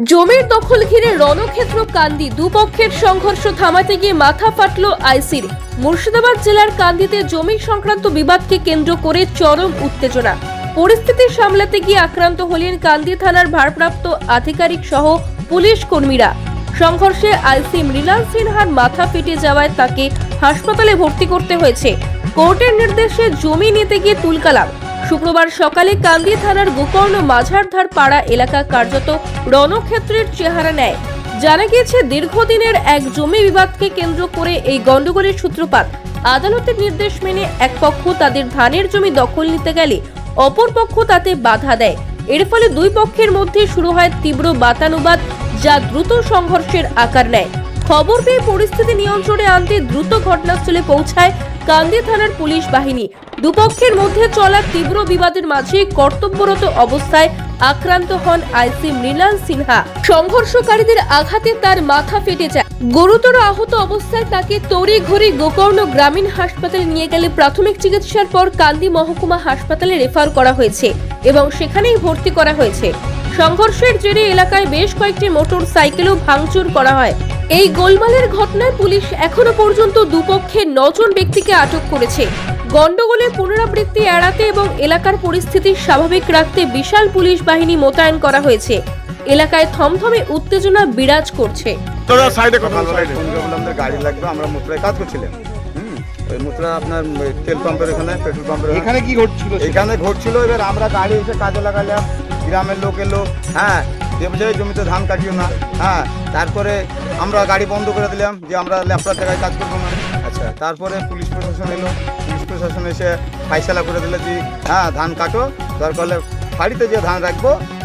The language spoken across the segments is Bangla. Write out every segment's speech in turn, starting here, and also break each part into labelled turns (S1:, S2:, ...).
S1: জমির দখল ঘিরে রণক্ষেত্র কান্দি। দুপক্ষের সংঘর্ষ থামাতে গিয়ে মাথা ফাটল আইসির। মুর্শিদাবাদ জেলার কান্দিতে জমি সংক্রান্ত বিবাদকে কেন্দ্র করে চরম উত্তেজনা। পরিস্থিতি সামলাতে গিয়ে আক্রান্ত হলেন কান্দি থানার ভারপ্রাপ্ত আধিকারিক সহ পুলিশ কর্মীরা। সংঘর্ষে আইসি মৃণাল সিনহার মাথা ফেটে যাওয়ায় তাকে হাসপাতালে ভর্তি করতে হয়েছে। কোর্টের নির্দেশে জমি নিতে গিয়ে তুলকালাম। শুক্রবার সকালে কান্দি থানার গোকর্ণ মাঝারধার পাড়া এলাকা কার্যত রণক্ষেত্রের চেহারা নেয়। জানা গিয়েছে, দীর্ঘদিনের এক জমি বিবাদকে কেন্দ্র করে এই গন্ডগোলের সূত্রপাত। আদালতের নির্দেশ মেনে এক পক্ষ তাদের ধানের জমি দখল নিতে গেলে অপর পক্ষ তাতে বাধা দেয়। এর ফলে দুই পক্ষের মধ্যে শুরু হয় তীব্র বাতানুবাদ, যা দ্রুত সংঘর্ষের আকার নেয়। খবর পেয়ে পরিস্থিতি নিয়ন্ত্রণে আনতে দ্রুত ঘটনাস্থলে পৌঁছায় কান্দি থানার পুলিশ বাহিনী। দুপক্ষের মধ্যে চলা তীব্র বিবাদের মাঝে কর্তব্যরত অবস্থায় আক্রান্ত হন আইসি মৃণাল সিনহা। সংঘর্ষকারীদের আঘাতে তার মাথা ফেটে যায়। গুরুতর আহত অবস্থায় তাকে তড়ি ঘড়ি গোকর্ণ গ্রামীণ হাসপাতালে নিয়ে গেলে প্রাথমিক চিকিৎসার পর কান্দি মহকুমা হাসপাতালে রেফার করা হয়েছে এবং সেখানেই ভর্তি করা হয়েছে। সংঘর্ষের জেরে এলাকায় বেশ কয়েকটি মোটর সাইকেলও ভাঙচুর করা হয়। এই গোলমালের ঘটনায় পুলিশ এখনও পর্যন্ত দুপক্ষের নজন ব্যক্তিকে আটক করেছে। গন্ডগোলের পুনরাবৃত্তি এড়াতে এবং এলাকার পরিস্থিতি স্বাভাবিক রাখতে বিশাল পুলিশ বাহিনী মোতায়েন করা হয়েছে। এলাকায় থমথমে উত্তেজনা বিরাজ করছে।
S2: দাদা সাইডে কথা সাইডে।
S3: ফোন করে বললাম আমাদের গাড়ি লাগবে আমরা মুত্রায় কাজ করছিলাম। ওই মুত্রা আপনার তেল পাম্পের এখানে পেট্রোল পাম্পের
S2: এখানে কি ঘটছিল?
S3: এখানে ঘটছিল এবার আমরা গাড়ি এসে কাজে লাগালাম গ্রামের লোক এলো হ্যাঁ যে বলছে, জমিতে ধান কাটিও না হ্যাঁ তারপরে আমরা গাড়ি বন্ধ করে দিলাম যে আমরা ল্যাপটপ জায়গায় কাজ করব না। আচ্ছা। তারপরে পুলিশ প্রশাসন এলো পুলিশ প্রশাসন এসে ফাইসলা করে দিলে যে হ্যাঁ ধান কাটো দরকার হলে ফাড়িতে যে ধান রাখব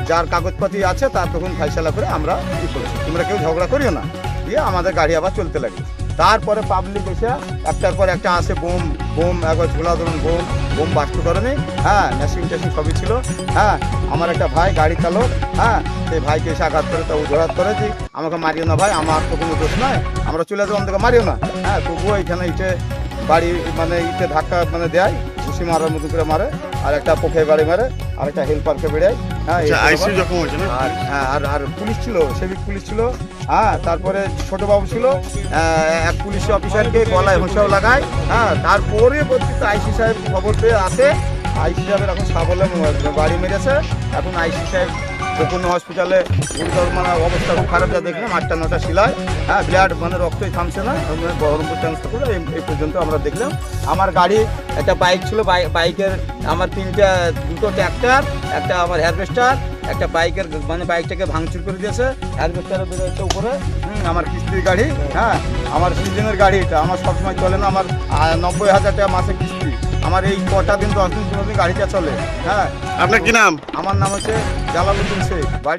S3: যার কাগজপাতি আছে তার তখন ফাইসলা করে আমরা ই করছি। তোমরা কেউ ঝগড়া করিও না। দিয়ে আমাদের গাড়ি আবার চলতে লাগে তারপরে পাবলিক এসে একটার পর একটা আসে বোম বোম একবার ঝোলা ধরুন বোম বোম করেনি হ্যাঁ মেশিন ট্যাশিং সবই ছিল হ্যাঁ আমার একটা ভাই গাড়ি চালক হ্যাঁ সেই ভাইকে এসে আঘাত করে, তা উজোরাত করে আমাকে মারিও না ভাই, আমার তো কোনো দোষ নয় আমরা চলে যাব, আমাদেরকে মারিও না। হ্যাঁ তবুও এইখানে ইটে বাড়ি মানে ইটে ধাক্কা মানে দেয়, ঘুষি মারার মতো করে মারে। আর একটা পোখে গাড়ি মারে আর একটা হেল্পারকে বেড়ায় হ্যাঁ
S2: না?
S3: আর হ্যাঁ আর আর পুলিশ ছিল সেবিক পুলিশ ছিল। হ্যাঁ তারপরে ছোট বাবু ছিল আহ, এক পুলিশ অফিসারকে গলায় হোঁসাও লাগায়। হ্যাঁ তারপরে পরবর্তীতে আইসি সাহেব খবর পেয়ে আসে আইসি সাহেবের এখন সাবলে বাড়ি মেরেছে। এখন আইসি সাহেব গোকর্ণ হসপিটালে গুরুতর মানে অবস্থা খুব খারাপ, যা দেখলাম আটটা, নটা শিলায়। হ্যাঁ ব্লাড মানে রক্তই থামছে না। বহরমপুর ট্রান্সফার করে এই পর্যন্ত আমরা দেখলাম। আমার গাড়ি একটা বাইক ছিল বাই- বাইকের আমার তিনটা, দুটো ট্র্যাক্টর একটা আমার হ্যারভেস্টার একটা বাইকের মানে বাইকটাকে ভাঙচুর করে দিয়েছে। হ্যারভেস্টারের বেরোচ্ছে উপরে। আমার কিস্তির গাড়ি। হ্যাঁ আমার সিজনের গাড়ি এটা। আমার সবসময় চলে না, আমার নব্বই হাজার টাকা মাসে কিস্তি। আমার এই কটা দিন দশ দিন পনেরো দিন গাড়িটা চলে। হ্যাঁ।
S2: আপনার কি নাম?
S3: আমার নাম হচ্ছে জালালুদ্দিন শেখ। বাড়ি